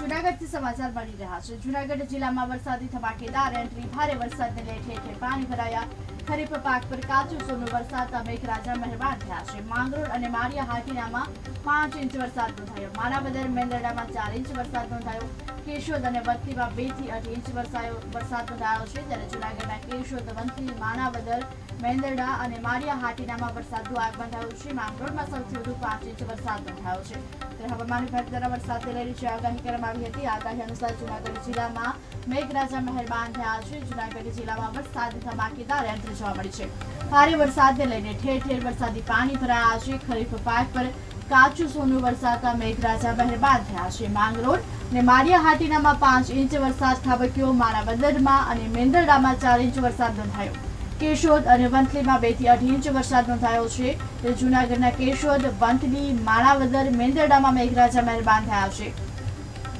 જુનાગઢથી સમાચાર મળી રહ્યા છે. જુનાગઢ જિલ્લામાં વરસાદી ધમાકેદાર એન્ટ્રી ભારે વરસાદને લઈ ઠેર પાણી ભરાયા. ખરીફ પાક પર કાચું સોનું વરસાદતા મેઘરાજા મહેરબાન થયા છે. માંગરોળ અને માળિયા હાટીનામાં પાંચ ઇંચ વરસાદ નોંધાયો. માનાવદર મેંદરડામાં ચાર ઇંચ વરસાદ નોંધાયો. કેશોદ અને વંથલીમાં બેથી અઢી ઇંચ વરસાયો, વરસાદ નોંધાયો છે. ત્યારે જુનાગઢના કેશોદ, વંથલી માનાવદર મેંદરડા અને માળિયા હાટીનામાં વરસાદનું આગમન થયું છે. માંગરોળમાં સૌથી વધુ પાંચ ઇંચ વરસાદ નોંધાયો છે. ત્યારે હવામાન વિભાગ દ્વારા વરસાદને લઈને જે આગાહી કરવામાં આવી હતી. આગાહી અનુસાર જુનાગઢ જિલ્લામાં મેઘરાજા મહેરબાન થયા છે. જુનાગઢ જિલ્લામાં વરસાદ ધમાકેદાર જોવા મળી છે. ભારે વરસાદને લઈને ઠેર ઠેર વરસાદી પાણી ભરાયા છે. ખરીફ પાક પર કાચું સોનું વરસાતા મેઘરાજા મહેરબાન થયા છે. માંગરોળ અને માળિયા હાટીનામાં પાંચ ઇંચ વરસાદ ખાબક્યો માણાવદરમાં અને મેંદરડામાં ચાર ઇંચ વરસાદ નોંધાયો. કેશોદ અને વંથલીમાં બેથી અઢી ઇંચ વરસાદ નોંધાયો છે. તો જૂનાગઢના કેશોદ, વંથલી માણાવદર મેંદરડામાં મેઘરાજા મહેરબાન થયા છે.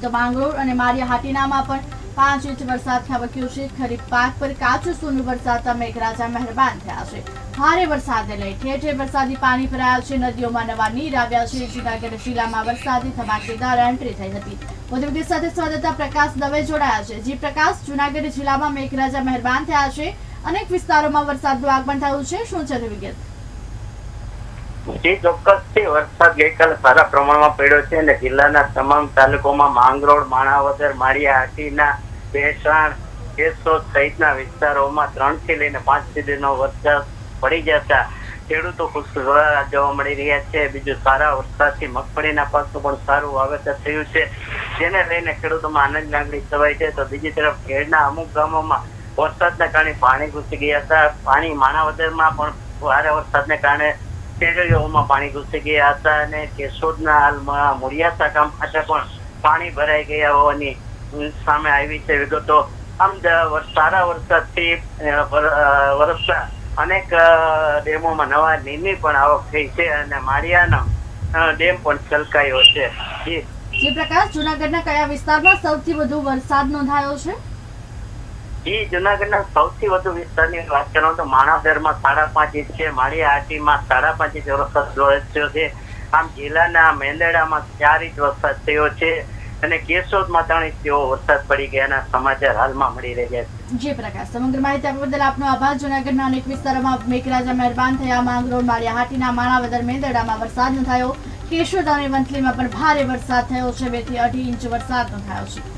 તો માંગરોળ અને માળિયા હાટીનામાં પણ પાંચ ઇંચ વરસાદ ખાબક્યો છે. ખરીફ પાક પર કાચું સોનું વરસાદતા મેઘરાજા મહેરબાન થયા છે. ભારે વરસાદને લઈ ઠેર ઠેર વરસાદી પાણી ભરાયા છે. નદીઓમાં નવા નીર આવ્યા છે. જૂનાગઢ જિલ્લામાં વરસાદી ધમાકેદાર એન્ટ્રી થઈ હતી. વધુ સાથે સંવાદદાતા પ્રકાશ દવે જોડાયા છે. જી પ્રકાશ, જૂનાગઢ જિલ્લામાં મેઘરાજા મહેરબાન થયા છે. અનેક વિસ્તારોમાં વરસાદનું આગમન થયું છે. શું છે વિગત? જી ચોક્કસથી વરસાદ ગઈકાલે સારા પ્રમાણમાં પડ્યો છે અને જિલ્લાના તમામ તાલુકામાં માંગરોળ, માણાવદર, માળિયા, હાટીના ભેસાણ કેશોદ સહિતના વિસ્તારોમાં ત્રણથી લઈને પાંચ સુધીનો વરસાદ પડી જતા ખેડૂતો ખુશ જોવા મળી રહ્યા છે. બીજું સારા વરસાદથી મગફળીના પાકનું પણ સારું વાવેતર થયું છે. જેને લઈને ખેડૂતોમાં આનંદ લાગણી છવાઈ છે. તો બીજી તરફ ખેડના અમુક ગામોમાં વરસાદના કારણે પાણી ઘૂસી ગયા હતા. પાણી માણાવદરમાં પણ ભારે વરસાદને કારણે શેરીઓમાં પાણી ઘૂસી ગયા હતા અને કેશોદના હાલમાં મુડિયાસા ગામ પાસે પણ પાણી ભરાઈ ગયા હોવાની સામે આવી છે વિગતો. આમ સારા વરસાદથી વરસતા અનેક ડેમોમાં નવા નીરની પણ આવક થઈ છે અને માળિયાનો ડેમ પણ છલકાયો છે. જી. પ્રકાશ જુનાગઢના કયા વિસ્તારમાં સૌથી વધુ વરસાદ નોંધાયો છે? જી જુનાગઢના સૌથી વધુ વિસ્તારની વાત કરો તો માણાવદરમાં સાડા પાંચ ઇંચ છે માળિયા આટીમાં સાડા પાંચ ઇંચ વરસાદ વરસ્યો છે. આમ જિલ્લાના મેંદેડામાં ચાર ઇંચ વરસાદ થયો છે. અને કેશોદમાં ત્રણ ઇંચ વરસાદ પડી ગયાના સમાચાર હાલમાં મળી રહ્યા છે. જી પ્રકાશ, સમગ્ર માહિતી આપવા બદલ આપનો આભાર. જૂનાગઢના અનેક વિસ્તારોમાં મેઘરાજા મહેરબાન થયા. માંગરોળ માળિયા હાટીના માણાવદર, મેંદરડામાં વરસાદ નોંધાયો. કેશોદ અને વંથલીમાં પણ ભારે વરસાદ થયો છે. બેથી અઢી ઇંચ વરસાદ નોંધાયો છે.